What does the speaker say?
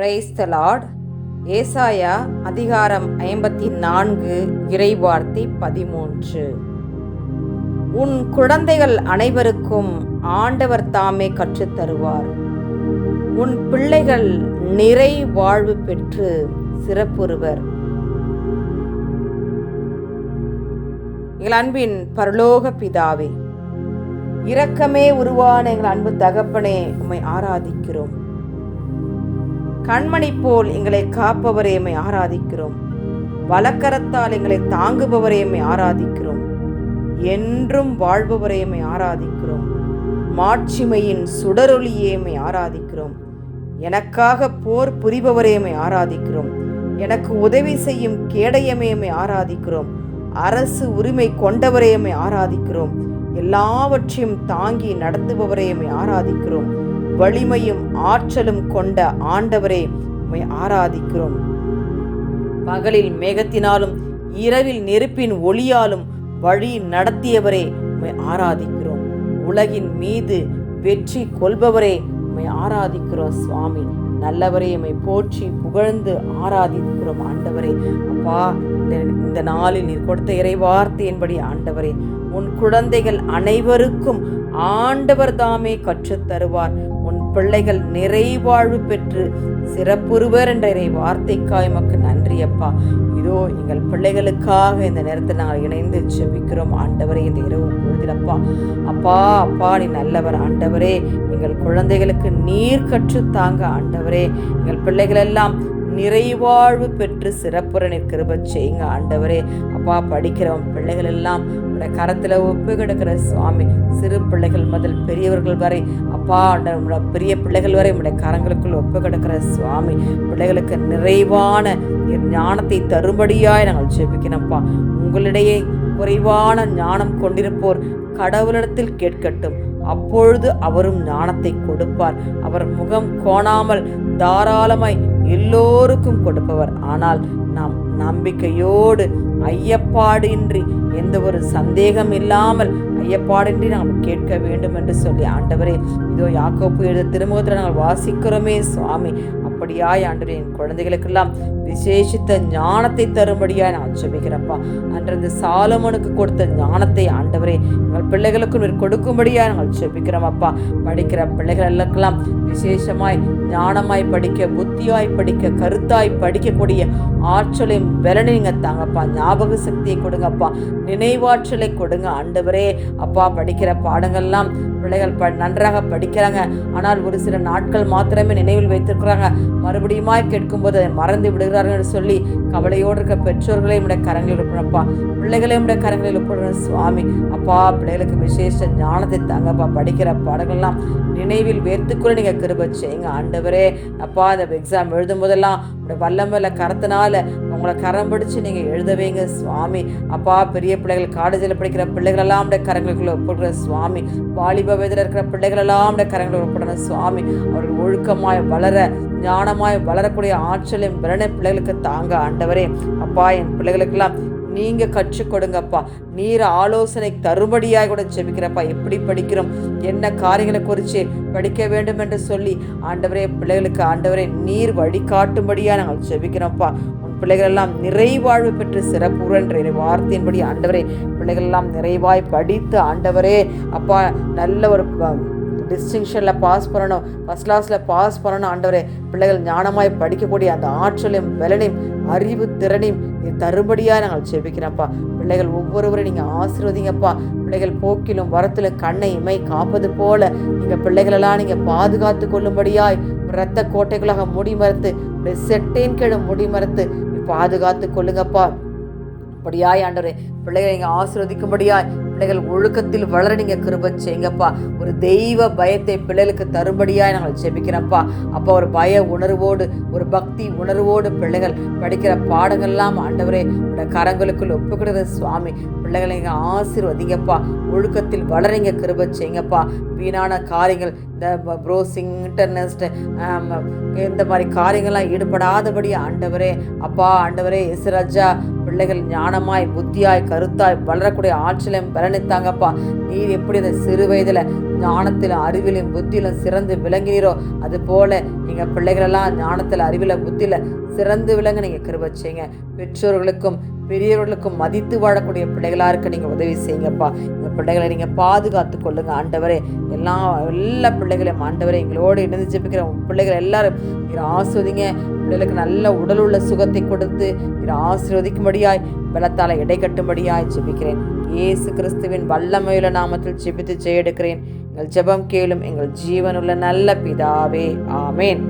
Praise the Lord ஏசாயா அதிகாரம் ஐம்பத்தி நான்கு இறைவார்த்தை பதிமூன்று. உன் குழந்தைகள் அனைவருக்கும் ஆண்டவர் தாமே கற்றுத் தருவார் உன் பிள்ளைகள் நிறை வாழ்வு பெற்று சிறப்புறுவர். எங்கள் அன்பின் பரலோக பிதாவே இரக்கமே உருவான எங்கள் அன்பு தகப்பனே உம்மை ஆராதிக்கிறோம். கண்மணி போல் எங்களை காப்பவரே எம்மை ஆராதிக்கிறோம். வலக்கரத்தால் எங்களை தாங்குபவரே எம்மை ஆராதிக்கிறோம். என்றும் வாழ்பவரே எம்மை ஆராதிக்கிறோம். மாட்சிமையின் சுடரொளியே எம்மை ஆராதிக்கிறோம். எனக்காக போர் புரிபவரே எம்மை ஆராதிக்கிறோம். எனக்கு உதவி செய்யும் கேடயமே எம்மை ஆராதிக்கிறோம். அரசு உரிமை கொண்டவரே எம்மை ஆராதிக்கிறோம். எல்லாவற்றையும் தாங்கி நடத்துபவரே எம்மை ஆராதிக்கிறோம். வலிமையும் ஆற்றலும் கொண்ட ஆண்டவரே உம்மை ஆராதிக்கிறோம். பகலில் மேகத்தினாலும் இரவில் நெருப்பின் ஒளியாலும் வழி நடத்தியவரே உம்மை ஆராதிக்கிறோம். உலகின் மீது வெற்றி கொள்பவரே உம்மை ஆராதிக்கிறோம் சுவாமி. நல்லவரே உம்மை போற்றி புகழ்ந்து ஆராதிக்கிறோம் ஆண்டவரே. அப்பா இந்த இந்த நாளில் நீர் கொடுத்த இறைவார்த்தையின்படி ஆண்டவரே உன் குழந்தைகள் அனைவருக்கும் ஆண்டவர் தாமே கற்றுத் தருவார் பிள்ளைகள் நிறைவாழ்வு பெற்று சிறப்புறுவர் என்ற இறை வார்த்தைக்காய் எமக்கு நன்றி அப்பா. இதோ எங்கள் பிள்ளைகளுக்காக இந்த நேரத்தில் நாங்கள் இணைந்து செபிக்கிறோம் ஆண்டவரே இந்த இரவு பொழுதிலப்பா அப்பா. அப்பா நீ நல்லவர் ஆண்டவரே. எங்கள் குழந்தைகளுக்கு நீர் கற்று தாங்க ஆண்டவரே. எங்கள் பிள்ளைகள் எல்லாம் நிறைவாழ்வு பெற்று சிறப்புற நிற்கிறப செய்யுங்க ஆண்டவரே. அப்பா படிக்கிறவன் பிள்ளைகள் எல்லாம் உடைய கரத்தில் ஒப்பு கிடக்கிற சுவாமி சிறு பிள்ளைகள் முதல் பெரியவர்கள் வரை அப்பா உடைய பெரிய பிள்ளைகள் வரை உடைய கரங்களுக்குள் ஒப்பு கிடக்கிற சுவாமி பிள்ளைகளுக்கு நிறைவான ஞானத்தை தரும்படியாய் நாங்கள் ஜெபிக்கணும்ப்பா. உங்களிடையே குறைவான ஞானம் கொண்டிருப்போர் கடவுளிடத்தில் கேட்கட்டும். அப்பொழுது அவரும் ஞானத்தை கொடுப்பார். அவர் முகம் கோணாமல் தாராளமாய் எல்லோருக்கும் கொடுப்பவர். ஆனால் நாம் நம்பிக்கையோடு ஐயப்பாடின்றி எந்த ஒரு சந்தேகம் இல்லாமல் ஐயப்பாடின்றி நாம் கேட்க வேண்டும் என்று சொல்லி ஆண்டவரே இதோ யாக்கோப்பு எழுத திருமுகத்தில் நாங்கள் வாசிக்கிறோமே சுவாமி. அப்படியாய் ஆண்டு என் குழந்தைகளுக்கெல்லாம் விசேஷித்த ஞானத்தை தரும்படியாய் நான் ஜெபிக்கிறப்பா அன்று இந்த சாலமனுக்கு கொடுத்த ஞானத்தை ஆண்டவரே எங்கள் பிள்ளைகளுக்கும் நீர் கொடுக்கும்படியாய் நாங்கள் ஜெபிக்கிறோம் அப்பா படிக்கிற பிள்ளைகள் எல்லாம் விசேஷமாய் ஞானமாய் படிக்க புத்தியாய் படிக்க கருத்தாய் படிக்கக்கூடிய ஆற்றலையும் பலனை நீங்கள் தாங்கப்பா. ஞாபக சக்தியை கொடுங்கப்பா. நினைவாற்றலை கொடுங்க ஆண்டவரே. அப்பா படிக்கிற பாடங்கள்லாம் பிள்ளைகள் ப நன்றாக படிக்கிறாங்க. ஆனால் ஒரு சில நாட்கள் மாத்திரமே நினைவில் வைத்திருக்கிறாங்க. மறுபடியுமாய் கேட்கும்போது அதை மறந்து விடுகிறார்கள் சொல்லி கவலையோடு இருக்க பெற்றோர்களையும் விட கரங்களில் ஒப்புனப்பா பிள்ளைகளையும் விட கரங்களில் ஒப்புன சுவாமி. அப்பா பிள்ளைகளுக்கு விசேஷ ஞானத்தை தாங்கப்பா. படிக்கிற பாடங்கள்லாம் நினைவில் வேர்த்துக்குள்ள நீங்கள் கிருப செய்யுங்க. ஆண்டவரே அப்பா அந்த எக்ஸாம் எழுதும் போதெல்லாம் உடைய வல்லமையில கரத்தினால உங்களை கரம் பிடிச்சு எழுத எழுதவேங்க சுவாமி. அப்பா பெரிய பிள்ளைகள் காலேஜில் படிக்கிற பிள்ளைகளெல்லாம் உடைய கரங்களுக்குள்ள ஒப்புடுற சுவாமி. வாலிப வயதில் இருக்கிற பிள்ளைகளெல்லாம் உடைய கரங்களை ஒப்புடணும் சுவாமி. அவர்கள் ஒழுக்கமாய் வளர ஞானமாய் வளரக்கூடிய ஆற்றலையும் பலனை பிள்ளைகளுக்கு தாங்க ஆண்டவரே. அப்பா என் பிள்ளைகளுக்கெல்லாம் நீங்கள் கற்றுக் கொடுங்கப்பா. நீர் ஆலோசனை தருபடியாக கூட ஜெபிக்கிறப்பா. எப்படி படிக்கிறோம்? என்ன காரியங்களை குறித்து படிக்க வேண்டும் என்று சொல்லி ஆண்டவரே பிள்ளைகளுக்கு ஆண்டவரே நீர் வழிகாட்டும்படியாக நாங்கள் ஜெபிக்கிறோம்ப்பா. பிள்ளைகள் எல்லாம் நிறைவாழ்வு பெற்று சிறப்புற வார்த்தையின்படி ஆண்டவரே பிள்ளைகள் எல்லாம் நிறைவாய் படித்து ஆண்டவரே. அப்பா நல்ல ஒரு டிஸ்டிங்ஷனில் பாஸ் பண்ணணும். ஃபஸ்ட் கிளாஸில் பாஸ் பண்ணணும் ஆண்டவரே. பிள்ளைகள் ஞானமாய் படிக்கக்கூடிய அந்த ஆற்றலையும் பலனையும் அறிவு திறனையும் தருபடியாக நாங்கள் ஜெபிக்கிறோம்ப்பா. பிள்ளைகள் ஒவ்வொருவரும் நீங்கள் ஆசிர்வதிங்கப்பா. பிள்ளைகள் போக்கிலும் வரத்திலும் கண்ணை இமை காப்பது போல நீங்கள் பிள்ளைகளெல்லாம் நீங்கள் பாதுகாத்து கொள்ளும்படியாய் இரத்த கோட்டைகளாக முடி மறுத்து செட்டேன் கெடு முடி மறுத்து பாதுகாத்து கொள்ளுங்கப்பா. அப்படியாய் ஆண்டவரே பிள்ளைகளை நீங்கள் ஆசீர்வதிக்கும்படியாய் பிள்ளைகள் ஒழுக்கத்தில் வளர நீங்க கிருப செய்யுங்கப்பா. ஒரு தெய்வ பயத்தை பிள்ளைகளுக்கு தரும்படியாய் நாங்கள் ஜெபிக்கிறோம்ப்பா. அப்போ ஒரு பய உணர்வோடு ஒரு பக்தி உணர்வோடு பிள்ளைகள் படிக்கிற பாடங்கள்லாம் ஆண்டவரே உடைய கரங்களுக்குள் ஒப்புக்கிடுற சுவாமி. பிள்ளைகளை நீங்கள் ஆசீர்வதிங்கப்பா. ஒழுக்கத்தில் வளரீங்க கிருப செய்யுங்கப்பா. வீணான காரியங்கள் இந்த ப்ரோசிங் இன்டர்நெட் இந்த மாதிரி காரியங்கள்லாம் ஈடுபடாதபடி ஆண்டவரே அப்பா ஆண்டவரே இசுராஜா பிள்ளைகள் ஞானமாய் புத்தியாய் கருத்தாய் வளரக்கூடிய ஆற்றலையும் பலனித்தாங்கப்பா. நீர் எப்படி அந்த சிறு வயதில் ஞானத்திலும் அறிவிலும் புத்தியிலும் சிறந்து விளங்கினீரோ அது போல எங்கள் பிள்ளைகளெல்லாம் ஞானத்தில் அறிவில் புத்தியில் சிறந்து விளங்க நீங்கள் கிருப செய்யுங்க. பெற்றோர்களுக்கும் பெரியவர்களுக்கும் மதித்து வாழக்கூடிய பிள்ளைகளாக இருக்க நீங்கள் உதவி செய்யுங்கப்பா. பிள்ளைகளை நீங்கள் பாதுகாத்து கொள்ளுங்கள் ஆண்டவரே எல்லா எல்லா பிள்ளைகளையும் ஆண்டவரே எங்களோடு இணைந்து ஜெபிக்கிற பிள்ளைகள் எல்லாரும் நீர் ஆஸ்வதிங்க பிள்ளைகளுக்கு நல்ல உடல் உள்ள சுகத்தை கொடுத்து நீர் ஆசீர்வதிக்கும்படியாய் பலத்தால் எடை கட்டும்படியாய் ஜெபிக்கிறேன். இயேசு கிறிஸ்துவின் வல்லமையுள்ள நாமத்தில் ஜெபித்து ஜெயெடுக்கிறேன். எங்கள் ஜெபம் கேளும் எங்கள் ஜீவனுள்ள நல்ல பிதாவே. ஆமேன்.